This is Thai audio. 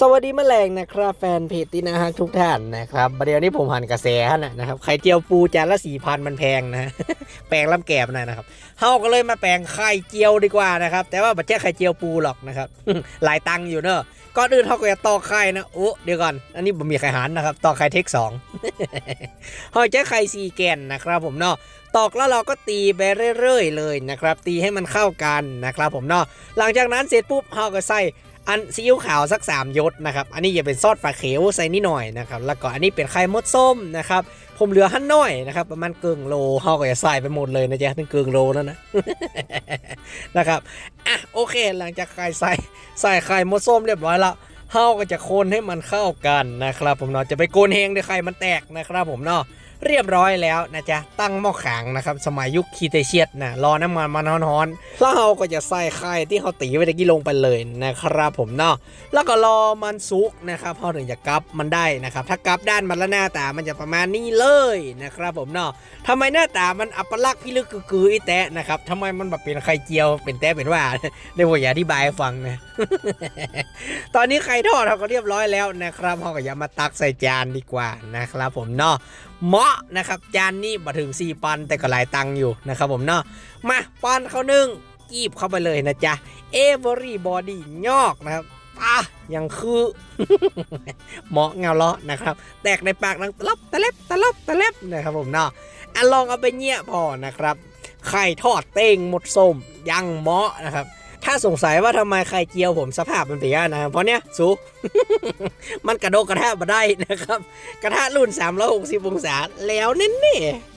สวัสดีแมลงนะครับ แฟนเพจตินาฮักทุกท่านนะครับประเดี๋ยวนี้ผมหันกระแสนะนะครับไข่เจียวปูจานละสี่พันมันแพงนะแปลงลำแกบนะนะครับเฮาก็เลยมาแปลงไข่เจียวดีกว่านะครับ แต่ว่าไม่ใช่ไข่เจียวปูหรอกนะครับหลายตังค์อยู่เนอะก่อนอื่นเฮาก็จะตอกไข่นะโอ้เดี๋ยวก่อน อันนี้ผมมีไข่หันนะครับตอกไข่เทคสองเฮาใช้ไข่สี่แกนนะครับผมเนาะ ตอกแล้วเราก็ตีไปเรื่อยๆเลยนะครับ ตีให้มันเข้ากันนะครับผมเนาะหลังจากนั้นเสร็จปุ๊บเฮาก็ใส่อันซีอิ๊วขาวสัก 3ยศนะครับอันนี้อย่าเป็นซอสฝาเขียวใส่นิดหน่อยนะครับแล้วก็อันนี้เป็นไข่มดส้มนะครับผมเหลือหั่นน้อยนะครับประมาณเกิงโลเฮาก็จะใส่ไปหมดเลยนะจ๊ะถึงเกิงโลนั่นนะนะครับอะโอเคหลังจากไข่ใส่ใส่ไข่มดส้มเรียบร้อยแล้วเฮาก็จะคนให้มันเข้ากันนะครับผมเนาะจะไปโกนเฮงเดี๋ยวไข่มันแตกนะครับผมเนาะ เรียบร้อยแล้วนะจ๊ะ ตั้งหม้อขางนะครับ สมัยยุคคีเตเชียตนะรอน้ำมันมันร้อนๆแล้วเราก็จะใส่ไข่ที่เขาตีไว้ตะกี้ลงไปเลยนะครับผมเนาะแล้วก็รอมันสุกนะครับพอถึงจะกลับมันได้นะครับ ถ้ากลับด้านมันแล้วหน้าตามันจะประมาณนี้เลยนะครับผมเนาะทำไมหน้าตามันอัปลักษณ์พิลึกกือกืออีแตะนะครับทำไมมันแบบเป็นไข่เจียวเป็นแตะเป็นว่าได้ผมอยากอธิบายให้ฟังนะตอนนี้ไข่ทอดเราก็เรียบร้อยแล้วนะครับเราก็อย่ามาตักใส่จานดีกว่านะครับผมเนาะ เหมาะนะครับจานนี้มาถึง 4 ปันแต่ก็หลายตังค์อยู่นะครับผมเนาะมาปันเขานึ่งกีบเข้าไปเลยนะจ๊ะ everybody ยอกนะครับอะยังคือเหมาะเงาเลาะนะครับ แตกในปากนังตะลับตะเล็บตะลับตะเล็บนะครับผมเนาะอะลองเอาไปเงี้ยพอนะครับไข่ทอดเต้งหมดส้มยังเหมาะนะครับ ถ้าสงสัยว่าทำไมไข่เจียวผมสภาพมันเสียนะ เพราะเนี้ยสูมันกระโดกกระทะมาได้นะครับ กระทะรุ่น 360 องศาแล้วแน่ๆ